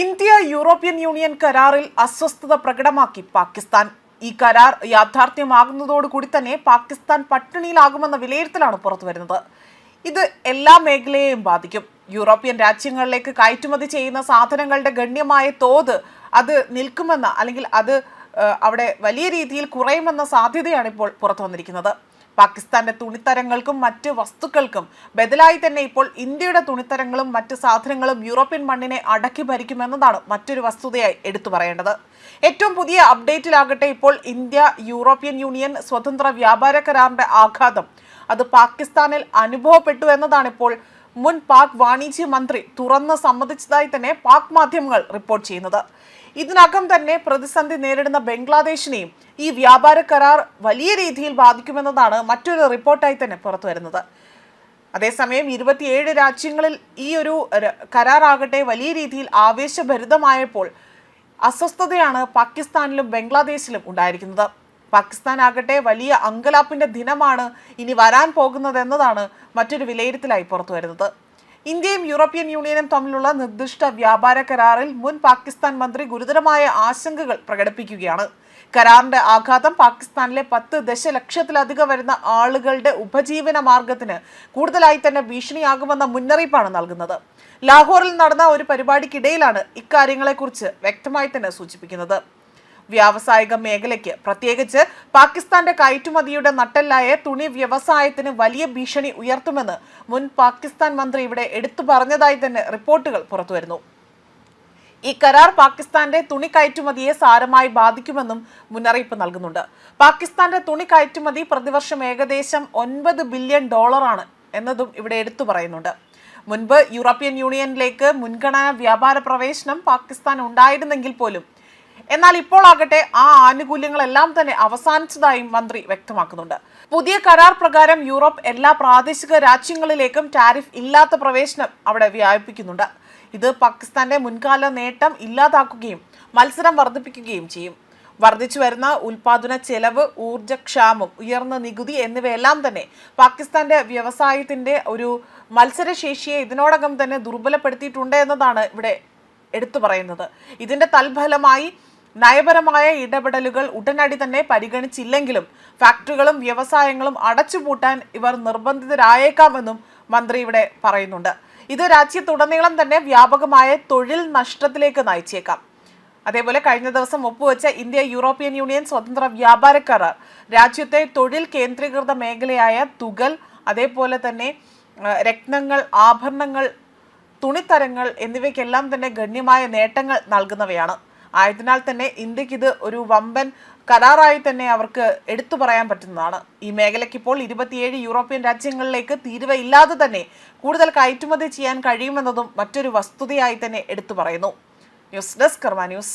India European union കരാറിൽ അസ്വസ്ഥത പ്രകടമാക്കി പാകിസ്ഥാൻ. ഈ കരാർ യാഥാർത്ഥ്യമാകുന്നതോടുകൂടി തന്നെ പാകിസ്ഥാൻ പട്ടിണിയിലാകുമെന്ന വിലയിരുത്തലാണ് പുറത്തുവരുന്നത് ഇത് എല്ലാ മേഖലയെയും ബാധിക്കും. യൂറോപ്യൻ രാജ്യങ്ങളിലേക്ക് കയറ്റുമതി ചെയ്യുന്ന സാധനങ്ങളുടെ ഗണ്യമായ തോത് അത് നിൽക്കുമെന്ന അല്ലെങ്കിൽ അത് അവിടെ വലിയ രീതിയിൽ കുറയുമെന്ന സാധ്യതയാണ് ഇപ്പോൾ പുറത്തു വന്നിരിക്കുന്നത്. പാകിസ്ഥാന്റെ തുണിത്തരങ്ങൾക്കും മറ്റ് വസ്തുക്കൾക്കും ബദലായി തന്നെ ഇപ്പോൾ ഇന്ത്യയുടെ തുണിത്തരങ്ങളും മറ്റ് സാധനങ്ങളും യൂറോപ്യൻ മണ്ണിനെ അടക്കി ഭരിക്കുമെന്നതാണ് മറ്റൊരു വസ്തുതയായി എടുത്തു പറയേണ്ടത്. ഏറ്റവും പുതിയ അപ്ഡേറ്റിലാകട്ടെ ഇപ്പോൾ ഇന്ത്യ യൂറോപ്യൻ യൂണിയൻ സ്വതന്ത്ര വ്യാപാര കരാറിന്റെ ആഘാതം. അത് പാകിസ്ഥാനിൽ അനുഭവപ്പെട്ടു എന്നതാണ് ഇപ്പോൾ മുൻ പാക് വാണിജ്യ മന്ത്രി തുറന്ന് സമ്മതിച്ചതായി തന്നെ പാക് മാധ്യമങ്ങൾ റിപ്പോർട്ട് ചെയ്യുന്നത്. ഇതിനകം തന്നെ പ്രതിസന്ധി നേരിടുന്ന ബംഗ്ലാദേശിനെയും ഈ വ്യാപാര കരാർ വലിയ രീതിയിൽ ബാധിക്കുമെന്നതാണ് മറ്റൊരു റിപ്പോർട്ടായി തന്നെ പുറത്തു വരുന്നത്. അതേസമയം ഇരുപത്തിയേഴ് രാജ്യങ്ങളിൽ ഈ ഒരു കരാറാകട്ടെ വലിയ രീതിയിൽ ആവേശഭരിതമായപ്പോൾ അസ്വസ്ഥതയാണ് പാകിസ്ഥാനിലും ബംഗ്ലാദേശിലും ഉണ്ടായിരിക്കുന്നത്. പാകിസ്ഥാൻ ആകട്ടെ വലിയ അങ്കലാപ്പിന്റെ ദിനമാണ് ഇനി വരാൻ പോകുന്നത് എന്നതാണ് മറ്റൊരു വിലയിരുത്തലായി പുറത്തു വരുന്നത്. ഇന്ത്യയും യൂറോപ്യൻ യൂണിയനും തമ്മിലുള്ള നിർദ്ദിഷ്ട വ്യാപാര കരാറിൽ മുൻ പാകിസ്ഥാൻ മന്ത്രി ഗുരുതരമായ ആശങ്കകൾ പ്രകടിപ്പിക്കുകയാണ്. കരാറിന്റെ ആഘാതം പാകിസ്ഥാനിലെ പത്ത് ദശലക്ഷത്തിലധികം വരുന്ന ആളുകളുടെ ഉപജീവന മാർഗത്തിന് കൂടുതലായി തന്നെ ഭീഷണിയാകുമെന്ന മുന്നറിയിപ്പാണ് നൽകുന്നത്. ലാഹോറിൽ നടന്ന ഒരു പരിപാടിക്കിടയിലാണ് ഇക്കാര്യങ്ങളെക്കുറിച്ച് വ്യക്തമായി തന്നെ സൂചിപ്പിക്കുന്നത്. വ്യാവസായിക മേഖലയ്ക്ക്. പ്രത്യേകിച്ച് പാകിസ്ഥാന്റെ കയറ്റുമതിയുടെ നട്ടെല്ലായ തുണി വ്യവസായത്തിന് വലിയ ഭീഷണി ഉയർത്തുമെന്ന് മുൻ പാകിസ്ഥാൻ മന്ത്രി ഇവിടെ എടുത്തു പറഞ്ഞതായി തന്നെ റിപ്പോർട്ടുകൾ പുറത്തുവരുന്നു. ഈ കരാർ പാകിസ്ഥാന്റെ തുണി കയറ്റുമതിയെ സാരമായി ബാധിക്കുമെന്നും മുന്നറിയിപ്പ് നൽകുന്നുണ്ട്. പാകിസ്ഥാന്റെ തുണി കയറ്റുമതി പ്രതിവർഷം ഏകദേശം ഒൻപത് ബില്യൺ ഡോളറാണ് എന്നതും ഇവിടെ എടുത്തു പറയുന്നുണ്ട്. മുൻപ് യൂറോപ്യൻ യൂണിയനിലേക്ക് മുൻഗണനാ വ്യാപാര പ്രവേശനം പാകിസ്ഥാൻ ഉണ്ടായിരുന്നെങ്കിൽ പോലും എന്നാൽ ഇപ്പോൾ ആകട്ടെ ആ ആനുകൂല്യങ്ങളെല്ലാം തന്നെ അവസാനിച്ചതായും മന്ത്രി വ്യക്തമാക്കുന്നുണ്ട്. പുതിയ കരാർ പ്രകാരം യൂറോപ്പ് എല്ലാ പ്രാദേശിക രാജ്യങ്ങളിലേക്കും ടാരിഫ് ഇല്ലാത്ത പ്രവേശനം അവിടെ വ്യാപിപ്പിക്കുന്നുണ്ട്. ഇത് പാകിസ്ഥാന്റെ മുൻകാല നേട്ടം ഇല്ലാതാക്കുകയും മത്സരം വർദ്ധിപ്പിക്കുകയും ചെയ്യും. വർദ്ധിച്ചു വരുന്ന ഉൽപാദന ചെലവ് ഊർജക്ഷാമം ഉയർന്ന നികുതി എന്നിവയെല്ലാം തന്നെ പാകിസ്ഥാന്റെ വ്യവസായത്തിന്റെ ഒരു മത്സരശേഷിയെ ഇതിനോടകം തന്നെ ദുർബലപ്പെടുത്തിയിട്ടുണ്ട് എന്നതാണ് ഇവിടെ എടുത്തു പറയുന്നത്. ഇതിന്റെ തൽഫലമായി നയപരമായ ഇടപെടലുകൾ ഉടനടി തന്നെ പരിഗണിച്ചില്ലെങ്കിലും ഫാക്ടറികളും വ്യവസായങ്ങളും അടച്ചുപൂട്ടാൻ ഇവർ നിർബന്ധിതരായേക്കാമെന്നും മന്ത്രി ഇവിടെ പറയുന്നുണ്ട്. ഇത് രാജ്യത്തുടനീളം തന്നെ വ്യാപകമായ തൊഴിൽ നഷ്ടത്തിലേക്ക് നയിച്ചേക്കാം. അതേപോലെ കഴിഞ്ഞ ദിവസം ഒപ്പുവെച്ച ഇന്ത്യ യൂറോപ്യൻ യൂണിയൻ സ്വതന്ത്ര വ്യാപാര കരാർ. രാജ്യത്തെ തൊഴിൽ കേന്ദ്രീകൃത മേഖലയായ തുകൽ അതേപോലെ തന്നെ രത്നങ്ങൾ ആഭരണങ്ങൾ തുണിത്തരങ്ങൾ എന്നിവയ്ക്കെല്ലാം തന്നെ ഗണ്യമായ നേട്ടങ്ങൾ നൽകുന്നവയാണ്. ആയതിനാൽ തന്നെ ഇന്ത്യയ്ക്ക് ഇത് ഒരു വമ്പൻ കരാറായി തന്നെ അവർക്ക് എടുത്തു പറയാൻ പറ്റുന്നതാണ്. ഈ മേഖലയ്ക്ക് ഇപ്പോൾ ഇരുപത്തിയേഴ് യൂറോപ്യൻ രാജ്യങ്ങളിലേക്ക് തീരുവയില്ലാതെ തന്നെ കൂടുതൽ കയറ്റുമതി ചെയ്യാൻ കഴിയുമെന്നതും മറ്റൊരു വസ്തുതയായി തന്നെ എടുത്തു പറയുന്നു. News desk Karma news.